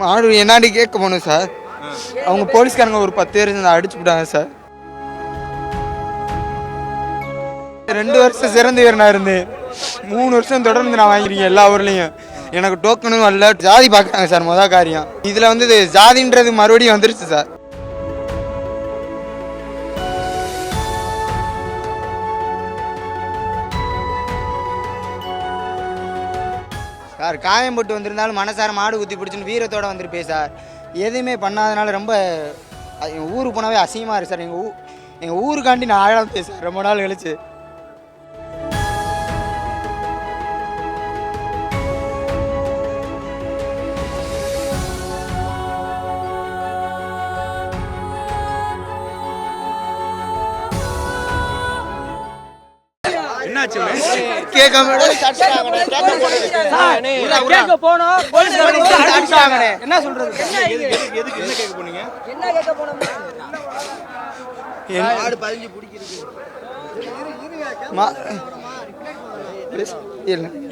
மாடு என்னாடி கேட்க போகணும் சார். அவங்க போலீஸ்காரங்க ஒரு பத்து பேர் அடிச்சு விட்டாங்க சார். ரெண்டு வருஷம் சிறந்த வீரனா இருந்தேன். மூணு வருஷம் தொடர்ந்து நான் வாங்கிருக்கேன் எல்லா ஊர்லேயும். எனக்கு டோக்கனும் வரல. ஜாதி பார்க்குறாங்க சார் மொதல் காரியம். இதில் வந்து ஜாதின்றது மறுபடியும் வந்துருச்சு சார். சார் காயம் போட்டு வந்திருந்தாலும் மனசார மாடு குத்தி பிடிச்சின்னு வீரத்தோட வந்திருப்பேன் சார். எதுவுமே பண்ணாதனால ரொம்ப எங்கள் ஊருக்கு போனாவே அசிங்கமாக இருக்குது சார். எங்கள் ஊ எங்கள் ஊருக்காண்டி நான் ஆழம் பேசுகிறேன் ரொம்ப நாள் கழிச்சு. கேட்க போனோம். என்ன சொல்றது? என்ன கேட்க போனீங்க? என்ன போனோம்?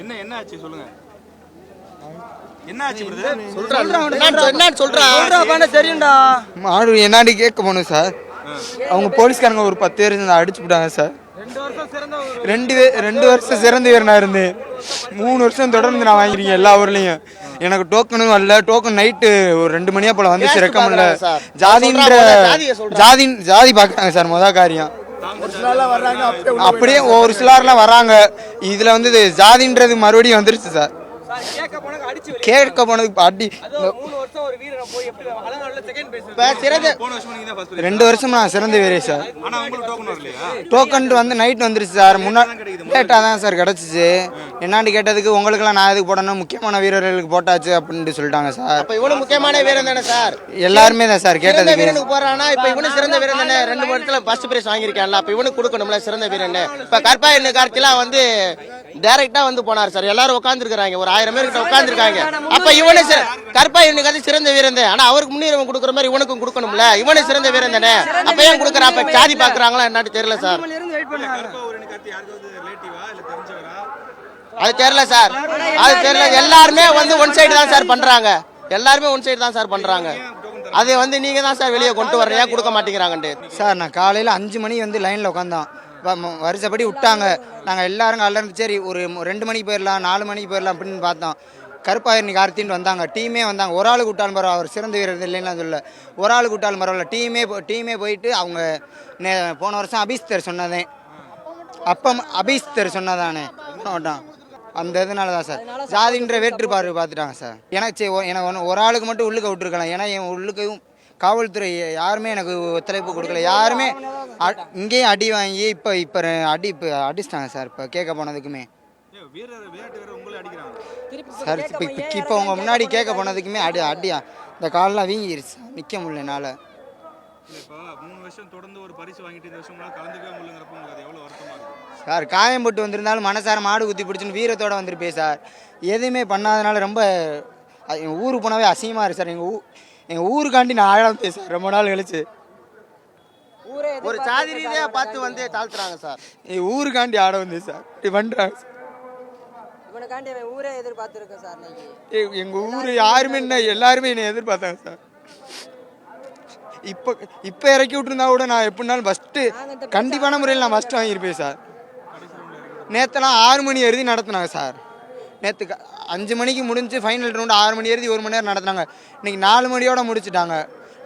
என்ன என்ன ஆச்சு சொல்லுங்க? மாடு என்னாடி கேட்க போகணும் சார். அவங்க போலீஸ்காரங்க ஒரு பத்து பேர் அடிச்சு விட்டாங்க சார். ரெண்டு ரெண்டு வருஷம் சிறந்த வீரனா இருந்தேன் மூணு வருஷம் தொடர்ந்து நான் வாங்கிருக்கேன் எல்லா ஊர்லேயும். எனக்கு டோக்கனும் வரல டோக்கன் நைட்டு ஒரு ரெண்டு மணியா போல வந்துச்சு ரெக்கம் இல்ல ஜாதின்ற ஜாதி ஜாதி பார்க்குறாங்க சார் மொதல் காரியம். அப்படியே ஒரு சிலர்லாம் வராங்க இதுல வந்து இது ஜாதின்றது மறுபடியும் வந்துருச்சு சார். கேட்க போனதுக்கு அடி. மூணு வருஷம் ஒரு வீரனை போய் எப்படி அலங்காரில் செகண்ட் பேஸ் போன வருஷம் நீங்க தான் ஃபர்ஸ்ட் ரெண்டு வருஷம் நான் சிறந்த வீரே சார் ஆனா உங்களுக்கு டோக்கன் வரலையா? டோக்கன் வந்து நைட் வந்துருச்சு சார் முன்னாடி லேட்டாக தான் சார் கிடச்சிச்சு. என்னான்னு கேட்டதுக்கு உங்களுக்கெல்லாம் நான் எதுக்கு போடணும்? முக்கியமான வீரர்களுக்கு போட்டாச்சு அப்படின்ட்டு சொல்லிட்டாங்க சார் இப்ப இவனு முக்கியமான வீரன் தானே சார் எல்லாருமே தான் சார் கேட்டதுக்கு. வீரனுக்கு போறானா? இப்ப இவனு சிறந்த வீரன் தானே? ரெண்டு வருஷத்துல ஃபர்ஸ்ட் பிரைஸ் வாங்கியிருக்கான்ல. அப்ப இவனுக்கு கொடுக்கணும்ல சிறந்த வீரன் இப்ப கற்பாயன் கார்த்திலாம் வந்து டைரக்டா வந்து போனார் சார் எல்லாரும் உட்காந்துருக்காங்க ஒரு ஆயிரம் பேர் கிட்ட உட்காந்துருக்காங்க அப்ப இவனு கற்பாயனுக்கு வந்து சிறந்த வீரன் ஆனா அவருக்கு முன்னுரிமை கொடுக்குற மாதிரி இவனுக்கும் கொடுக்கணும்ல. இவனு சிறந்த வீரன் தானே அப்ப ஏன் கொடுக்குறா? அப்ப சாதி பாக்குறாங்களா என்னன்னு தெரியல சார். இருந்து வெயிட் பண்ணாங்க. கருப்பா ஒரு எனக்கு அடுத்து யாருக்காவது ரிலேட்டிவா இல்ல தெரிஞ்சவரா? அது தெரியல சார். அது தெரியல. எல்லாருமே வந்து ஒன் சைடு தான் சார் பண்றாங்க. எல்லாருமே ஒன் சைடு தான் சார் பண்றாங்க. அதை வந்து நீங்க தான் சார் வெளியே கொண்டு வர்றீங்க கொடுக்க மாட்டேங்கிறாங்கன்ட்டு. சார் நான் காலையில் அஞ்சு மணி வந்து லைனில் ம- வருஷப்படி விட்டாங்க. நாங்கள் எல்லாரும் காலையில் சரி ஒரு ரெண்டு மணிக்கு போயிடலாம் நாலு மணிக்கு போயிடலாம் அப்படின்னு பார்த்தோம். கருப்பாயிரணி கார்த்தின்னு வந்தாங்க. டீமே வந்தாங்க. ஒரு ஆளுக்கு விட்டாலும் பரவாயில்ல. அவர் சிறந்த வீரர் இல்லைன்னா சொல்ல ஒரு ஆளுக்கு விட்டாலும் பரவாயில்ல. டீமே டீமே போயிட்டு அவங்க நே போன வருஷம் அபிஸ்தர் சொன்னதே. அப்போ அபிஸ்தர் சொன்னதானே. அந்த இதனால தான் சார். ஜாதின்ற வேற்றுப்பார்வை பார்த்துட்டாங்க சார். எனக்கு சரி ஒ- எனக்கு ஒன்று ஒரு ஆளுக்கு மட்டும் உள்ளுக்க விட்டுருக்கலாம். ஏன்னா என் உள்ளுக்கையும் காவல்துறை யாருமே எனக்கு ஒத்துழைப்பு கொடுக்கல. யாருமே அ- இங்கேயும் அடி வாங்கி இப்போ இப்போ அடி இப்போ அடிச்சிட்டாங்க சார். இப்போ கேட்க போனதுக்குமே. உங்களை சார் இப்போ இப்போ இப்போ உங்க முன்னாடி கேட்க போனதுக்குமே அடி அடியா? இந்த காலெலாம் வீங்கிருச்சு நிற்க முடியல என்னால். சார் காயம் போட்டு வந்திருந்தாலும் மனசார மாடு குத்தி பிடிச்சின்னு வீரத்தோட வந்திருப்பேன் சார். எதுவுமே பண்ணாதனால ரொம்ப ஊருக்கு போனாவே அசிங்கமாக இருக்கு சார். எங்கள் ஊ எங்கள் ஊருக்காண்டி நான் ஆழம் பேசுகிறேன் ரொம்ப நாள் கழிச்சு. ஊரே ஒரு சாதி ரீதியா பார்த்து வந்து தாழ்த்துறாங்க சார். எங்கள் ஊருக்காண்டி ஆட வந்தேன் சார். இப்படி பண்ணுறாங்க சார். இவனுக்காண்டி அவன் ஊரே எதிர்பார்த்துருக்கேன் சார் இன்னைக்கு. எங்கள் ஊர் யாருமே என்ன எல்லாருமே என்னை எதிர்பார்த்தாங்க சார். இப்போ இப்போ இறக்கி விட்டுருந்தா கூட நான் எப்படினாலும் ஃபஸ்ட்டு கண்டிப்பான முறையில் நான் ஃபஸ்ட்டு வாங்கியிருப்பேன் சார். நேற்றுலாம் ஆறு மணி எழுதி நடத்துனாங்க சார். நேற்று அஞ்சு மணிக்கு முடிஞ்சு ஃபைனல் ரவுண்டு ஆறு மணி எழுதி ஒரு மணி நேரம் நடத்துனாங்க. இன்னைக்கு நாலு மணியோட முடிச்சிட்டாங்க.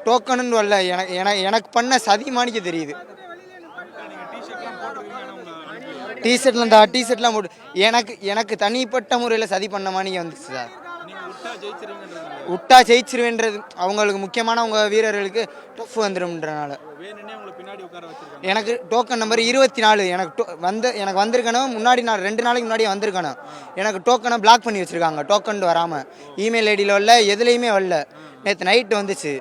டோக்கனுன்னு வரல எனக்கு எனக்கு எனக்கு பண்ண சதி மாணிக்க தெரியுது. டிஷர்ட்லாம் டா டிஷர்ட்லாம் போட்டு எனக்கு எனக்கு தனிப்பட்ட முறையில் சதி பண்ண மாணிக்க வந்துச்சு சார். விட்டா ஜெயிச்சிருவேன்றது அவங்களுக்கு முக்கியமான அவங்க வீரர்களுக்கு டஃப் வந்துடும்ன்றனால எனக்கு டோக்கன் நம்பர் இருபத்தி நாலு எனக்கு வந்து எனக்கு வந்திருக்கணும். முன்னாடி நான் ரெண்டு நாளைக்கு முன்னாடியே வந்திருக்கணும். எனக்கு டோக்கனை பிளாக் பண்ணி வச்சுருக்காங்க. டோக்கன் வராமல் இமெயில் ஐடியில் வரல எதுலேயுமே வரல. நேற்று நைட்டு வந்துச்சு.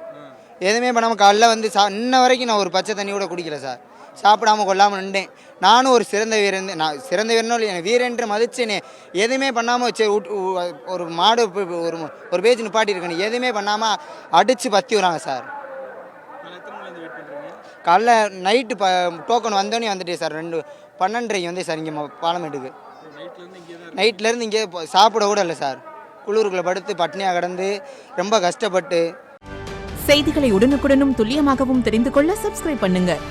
எதுவுமே பண்ணாமல் காலைல வந்து சா இன்ன வரைக்கும் நான் ஒரு பச்சை தண்ணி கூட குடிக்கல சார். சாப்பிடாம கொள்ளாமல் நின்றேன். நானும் ஒரு சிறந்த வீரன் நான் சிறந்த வீரனும் இல்லை வீரன்று மதிச்சேனே. எதுவுமே பண்ணாமல் சரி ஒரு மாடு ஒரு ஒரு பேஜ் நிப்பாட்டியிருக்கணும் எதுவுமே பண்ணாமல் அடித்து பற்றி வராங்க சார். காலைல நைட்டு ப டோக்கன் வந்தோடனே வந்துட்டேன் சார் ரெண்டு பன்னெண்டரைக்கு வந்து சார் இங்கே பாலமேட்டுக்கு. நைட்லேருந்து இங்கே சாப்பிட கூட இல்லை சார். குளிருக்குள்ளே படுத்து பட்னியாக கடந்து ரொம்ப கஷ்டப்பட்டு. செய்திகளை உடனுக்குடனும் துல்லியமாகவும் தெரிந்து கொள்ள சப்ஸ்கிரைப் பண்ணுங்கள்